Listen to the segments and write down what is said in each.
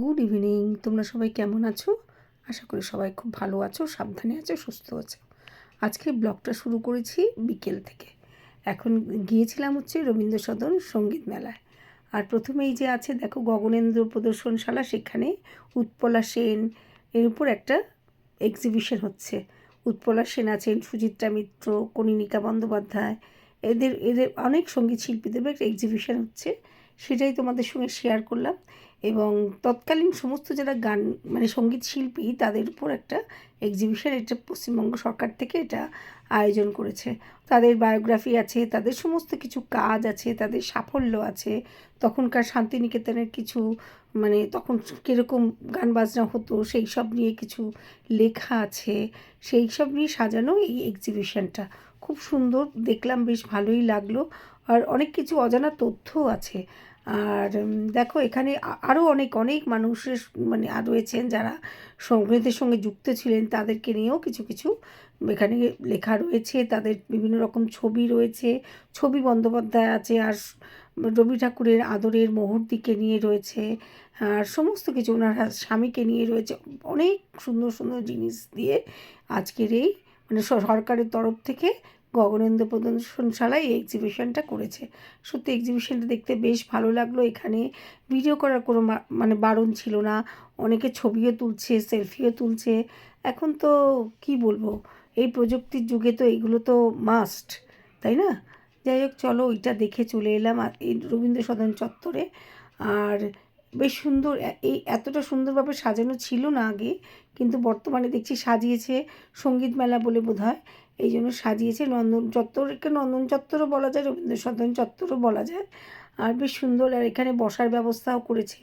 Good evening তোমরা সবাই কেমন আছো? আশা করি সবাই খুব ভালো আছো, সাবধানে আছো, সুস্থ আছো। আজকে ব্লগটা শুরু করেছি বিকেল থেকে। এখন গিয়েছিলাম হচ্ছে রবীন্দ্র সদন সংগীত মেলায়। আর প্রথমেই যে আছে, দেখো গগনেন্দ্র প্রদর্শনশালা, সেখানে উৎপলা সেন, এর উপর একটা এক্সিবিশন হচ্ছে। উৎপলা সেন আছেন, সুচিত্রা মিত্র কনিনিকা বন্দ্যোপাধ্যায়। এদের এদের অনেক সংগীত শিল্পীদের একটা এক্সিবিশন হচ্ছে। সেটাই তোমাদের সঙ্গে শেয়ার করলাম। এবং তৎকালীন সমস্ত যারা গান মানে সংগীত শিল্পী, তাদের উপর একটা এক্সিবিশন এটা পশ্চিমবঙ্গ সরকার থেকে এটা আয়োজন করেছে। তাদের বায়োগ্রাফি আছে, তাদের সমস্ত কিছু কাজ আছে, তাদের সাফল্য আছে। তখনকার শান্তিনিকেতনের কিছু মানে তখন কীরকম গান বাজনা হতো, সেই সব নিয়ে কিছু লেখা আছে। সেই সব নিয়ে সাজানো এই এক্সিবিশনটা খুব সুন্দর, দেখলাম বেশ ভালোই লাগল। আর অনেক কিছু অজানা তথ্যও আছে। আর দেখো এখানে আরও অনেক অনেক মানুষের মানে রয়েছেন যারা সংগীতের সঙ্গে যুক্ত ছিলেন। তাদেরকে নিয়েও কিছু কিছু এখানে লেখা রয়েছে। তাদের বিভিন্ন রকম ছবি রয়েছে। ছবি বন্দ্যোপাধ্যায় আছে আর রবি ঠাকুরের আদরের মুহূর্তিকে নিয়ে রয়েছে। আর সমস্ত কিছু ওনার স্বামীকে নিয়ে রয়েছে। অনেক সুন্দর সুন্দর জিনিস দিয়ে আজকের এই মানে সরকারের তরফ থেকে গগনেন্দ্র প্রদর্শনশালায় এই এক্সিবিশনটা করেছে। সত্যি এক্সিবিশনটা দেখতে বেশ ভালো লাগল। এখানে ভিডিও করার কোনো মানে বারণ ছিল না। অনেকে ছবিও তুলছে সেলফিও তুলছে। এখন তো কি বলব? এই প্রযুক্তির যুগে তো এইগুলো তো মাস্ট তাই না? যাই হোক, চলো ওইটা দেখে চলে এলাম আর এই রবীন্দ্র সদন চত্বরে। আর বেশ সুন্দর এই এতটা সুন্দরভাবে সাজানো ছিল না আগে, কিন্তু বর্তমানে দেখছি সাজিয়েছে। সংগীত মেলা বলে বোধ হয় এই জন্য সাজিয়েছে নন্দন চত্বরকে নন্দন চত্বরও বলা যায় রবীন্দ্র সদন চত্বরও বলা যায়। আর বেশ সুন্দর, আর এখানে বসার ব্যবস্থাও করেছে।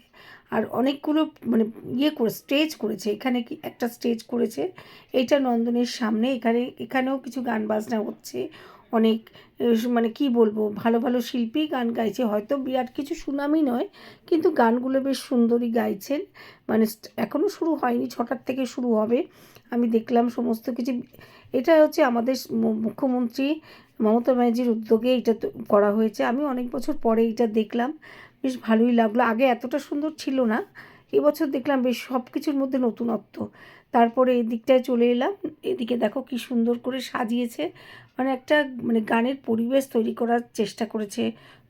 আর অনেকগুলো মানে ইয়ে করে, স্টেজ করেছে। এখানে কি একটা স্টেজ করেছে। এইটা নন্দনের সামনে। এখানে, এখানেও কিছু গান বাজনা হচ্ছে। অনেক মানে কি বলব, ভালো ভালো শিল্পী গান গাইছে। হয়তো বিরাট কিছু সুনামই নয়, কিন্তু গানগুলো বেশ সুন্দরই গাইছেন। মানে এখনও শুরু হয়নি, ছটার থেকে শুরু হবে। আমি দেখলাম সমস্ত কিছু। এটা হচ্ছে আমাদের মুখ্যমন্ত্রী মমতা ব্যানার্জির উদ্যোগে এটা করা হয়েছে। আমি অনেক বছর পরে এটা দেখলাম। বেশ ভালোই লাগল। আগে এতটা সুন্দর ছিল না। এবছর দেখলাম বেশ সব কিছুর মধ্যে নতুনত্ব। তারপরে এদিকটায় চলে এলাম। এদিকে দেখো কি সুন্দর করে সাজিয়েছে। মানে একটা মানে গানের পরিবেশ তৈরি করার চেষ্টা করেছে।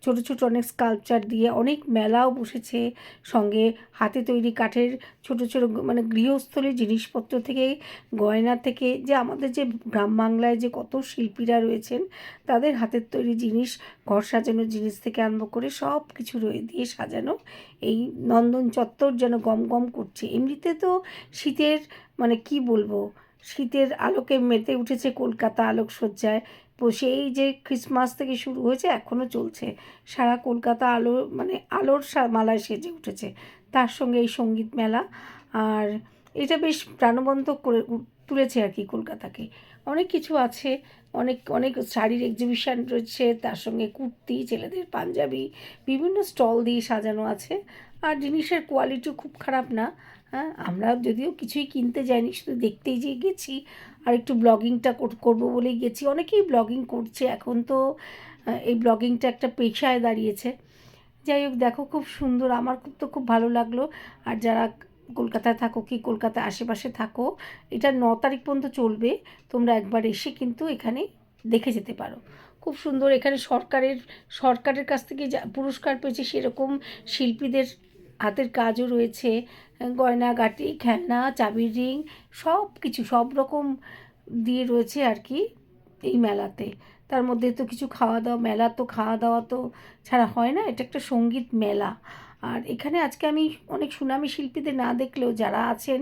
ছোট ছোট অনেক স্কাল্পচার দিয়ে অনেক মেলাও বসেছে। সঙ্গে হাতে তৈরি কাঠের ছোট ছোট মানে গৃহস্থলীর জিনিসপত্র থেকে, গয়না থেকে, যে আমাদের যে গ্রাম বাংলায় যে কত শিল্পীরা রয়েছেন, তাদের হাতের তৈরি জিনিস, ঘর সাজানোর জিনিস থেকে আরম্ভ করে সব কিছু রয়ে দিয়ে সাজানো। এই নন্দন চত্বর যেন গম গম করছে। এমনিতে তো শীতের মানে কি বলব? শীতের আলোকে মেতে উঠেছে কলকাতা আলোকসজ্জায়। সেই যে ক্রিসমাস থেকে শুরু হয়েছে এখনও চলছে। সারা কলকাতা আলো মানে আলোর মালায় সেজে উঠেছে। তার সঙ্গে এই সংগীত মেলা। আর এটা বেশ প্রাণবন্ত করে তুলেছে আর কি কলকাতাকে। অনেক কিছু আছে, অনেক অনেক শাড়ির এক্সিবিশান রয়েছে, তার সঙ্গে কুর্তি, ছেলেদের পাঞ্জাবি, বিভিন্ন স্টল দিয়ে সাজানো আছে। আর জিনিসের কোয়ালিটিও খুব খারাপ না হ্যাঁ? আমরা যদিও কিছুই কিনতে যাইনি, শুধু দেখতেই যে গেছি, আর একটু ব্লগিংটা করব বলেই গেছি। অনেকেই ব্লগিং করছে, এখন তো এই ব্লগিংটা একটা পেশায় দাঁড়িয়েছে। যাই হোক, দেখো, খুব সুন্দর, আমার খুব, তো খুব ভালো লাগল। আর যারা কলকাতায় থাকো কি কলকাতায় আশেপাশে থাকো, এটা ন তারিখ পর্যন্ত চলবে, তোমরা একবার এসে কিন্তু এখানে দেখে যেতে পারো। খুব সুন্দর এখানে সরকারের সরকারের কাছ থেকে যা পুরস্কার পেয়েছে সেরকম শিল্পীদের হাতের কাজও রয়েছে গয়নাগাটি খেলনা, চাবির রিং, সব কিছু, সব রকম দিয়ে রয়েছে আর কি এই মেলাতে। তার মধ্যে তো কিছু খাওয়া দাওয়া, মেলা তো খাওয়া দাওয়া তো ছাড়া হয় না, এটা একটা সংগীত মেলা। আর এখানে আজকে আমি অনেক সুনামি শিল্পীদের না দেখলেও যারা আছেন,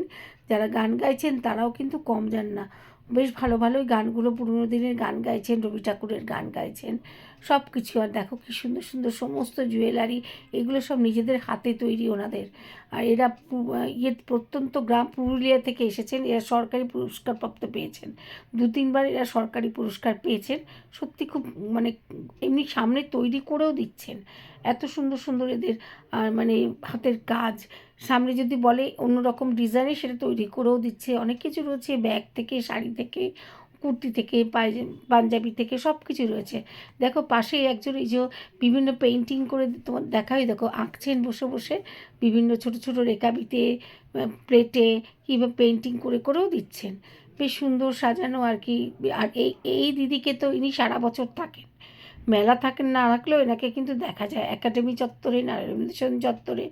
যারা গান গাইছেন, তারাও কিন্তু কম যান না। বেশ ভালো ভালোই গানগুলো পুরোনো দিনের গান গাইছেন, রবি ঠাকুরের গান গাইছেন। সব কিছু আর দেখো কী সুন্দর সুন্দর সমস্ত জুয়েলারি এগুলো সব নিজেদের হাতে তৈরি ওনাদের। আর এরা ইয়ে প্রত্যন্ত গ্রাম পুরুলিয়া থেকে এসেছেন, এরা সরকারি পুরস্কারপ্রাপ্ত পেয়েছেন। দু, তিনবার এরা সরকারি পুরস্কার পেয়েছেন। সত্যি খুব মানে এমনি সামনে তৈরি করেও দিচ্ছেন। এত সুন্দর সুন্দর এদের মানে হাতের কাজ। সামনে যদি বলে অন্য রকম ডিজাইনে সেটা তৈরি করেও দিচ্ছে। অনেক কিছু রয়েছে ব্যাগ থেকে, শাড়ি থেকে কুর্তি থেকে পাঞ্জাবি থেকে সব কিছু রয়েছে। দেখো পাশে একজন এই যে বিভিন্ন পেন্টিং করে তোমার দেখাই, দেখো আঁকছেন বসে বসে, বিভিন্ন ছোট ছোট রেকাবিতে প্লেটে কিংবা পেন্টিং করে, করেও দিচ্ছেন। বেশ সুন্দর সাজানো আর কি, আর এই এই দিদিকে তো ইনি সারা বছর থাকেন। মেলা থাকেন না রাখলেও এনাকে কিন্তু দেখা যায়। একাডেমি চত্বরে না রবীন্দ্রসদন চত্বরে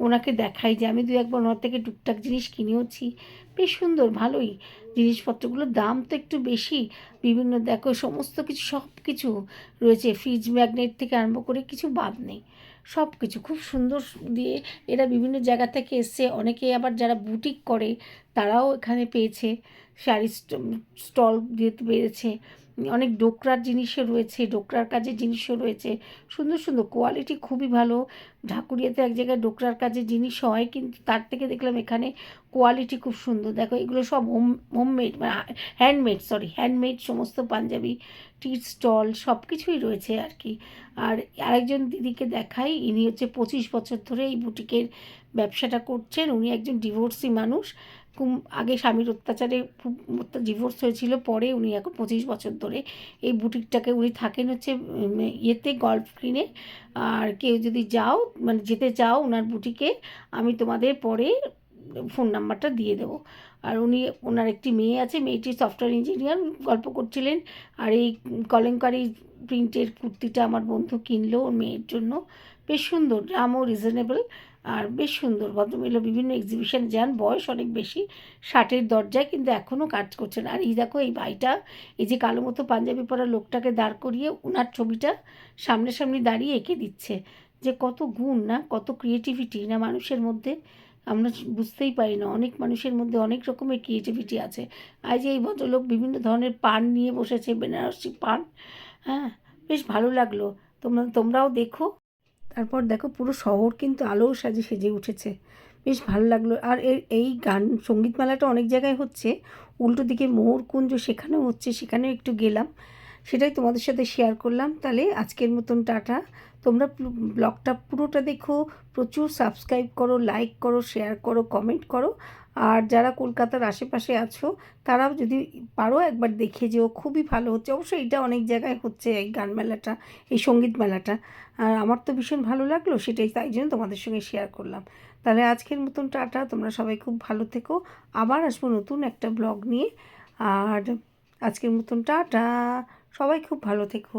ওনাকে দেখাই যে আমি দু একবার ওনার থেকে টুকটাক জিনিস কিনেওছি। বেশ সুন্দর, ভালোই। জিনিসপত্রগুলোর দাম তো একটু বেশি। বিভিন্ন দেখো, সমস্ত কিছু সব কিছু রয়েছে। ফ্রিজ ম্যাগনেট থেকে আরম্ভ করে কিছু বাদ নেই। সব কিছু খুব সুন্দর দিয়ে এরা বিভিন্ন জায়গা থেকে এসছে অনেকে আবার যারা বুটিক করে তারাও এখানে পেয়েছে। শাড়ি স্টল দিতে পেরেছে অনেক ডোকরার জিনিসও রয়েছে, ডোকরার কাজের জিনিসও রয়েছে। সুন্দর সুন্দর কোয়ালিটি খুবই ভালো। ঢাকুরিয়াতে এক জায়গায় ডোকরার কাজের জিনিস হয়, কিন্তু তার থেকে দেখলাম এখানে কোয়ালিটি খুব সুন্দর। দেখো, এগুলো সব হোম হোমমেড মানে হ্যান্ডমেড সরি হ্যান্ডমেড সমস্ত পাঞ্জাবি, টি স্টল সব কিছুই রয়েছে আর কি। আর আরেকজন দিদিকে দেখাই, ইনি হচ্ছে পঁচিশ বছর ধরে এই বুটিকের ব্যবসাটা করছেন। উনি একজন ডিভোর্সি মানুষ। আগে স্বামীর অত্যাচারে খুব ডিভোর্স হয়েছিল, পরে উনি এখন পঁচিশ বছর ধরে এই বুটিকটাকে উনি থাকেন হচ্ছে ইয়েতে গল্ফ গ্রিনে আর কেউ যদি যাও মানে যেতে চাও ওনার বুটিকে, আমি তোমাদের পরে ফোন নাম্বারটা দিয়ে দেবো। আর উনি, ওনার একটি মেয়ে আছে, মেয়েটি সফটওয়্যার ইঞ্জিনিয়ার গল্প করছিলেন। আর এই কলেঙ্কারি প্রিন্টের কুর্তিটা আমার বন্ধু কিনলো ওর মেয়ের জন্য। বেশ সুন্দর দামও রিজনেবল আর বেশ সুন্দর। ভদ্রমহিলা বিভিন্ন এক্সিবিশন যান, বয়স অনেক বেশি ষাটের দরজায় কিন্তু এখনও কাজ করছেন আর এই দেখো, এই ভাইটা, এই যে কালো মতো পাঞ্জাবি পরা লোকটাকে দাঁড় করিয়ে ওনার ছবিটা সামনে সামনাসামনি দাঁড়িয়ে এঁকে দিচ্ছে। যে কত গুণ না, কত ক্রিয়েটিভিটি না মানুষের মধ্যে, আমরা বুঝতেই পারি না। অনেক মানুষের মধ্যে অনেক রকমের ক্রিয়েটিভিটি আছে। আজ এই ভদ্রলোক বিভিন্ন ধরনের পান নিয়ে বসেছে, বেনারসি পান হ্যাঁ বেশ ভালো লাগল। তোমরা, তোমরাও দেখো। তারপর দেখো পুরো শহর কিন্তু আলোর সাজে সেজে উঠেছে। বেশ ভালো লাগল। আর এর এই গান সংগীত মেলাটা অনেক জায়গায় হচ্ছে। উল্টো দিকে মোহরকুঞ্জ সেখানেও হচ্ছে, সেখানেও একটু গেলাম। সেটাই তোমাদের সাথে শেয়ার করলাম। তাহলে আজকের মতন টাটা। তোমরা ব্লগটা পুরোটা দেখো, প্রচুর সাবস্ক্রাইব করো লাইক করো শেয়ার করো কমেন্ট করো। আর যারা কলকাতার আশেপাশে আছো, তারাও যদি পারো একবার দেখে যেও, খুবই ভালো হচ্ছে। অবশ্যই এটা অনেক জায়গায় হচ্ছে এই গান মেলাটা, এই সংগীত মেলাটা। আর আমার তো ভীষণ ভালো লাগল সেটাই, তাই জন্য তোমাদের সঙ্গে শেয়ার করলাম। তাহলে আজকের মতন টাটা, তোমরা সবাই খুব ভালো থেকো। আবার আসব নতুন একটা ব্লগ নিয়ে। আর আজকের মতন টাটা। সবাই খুব ভালো থেকো।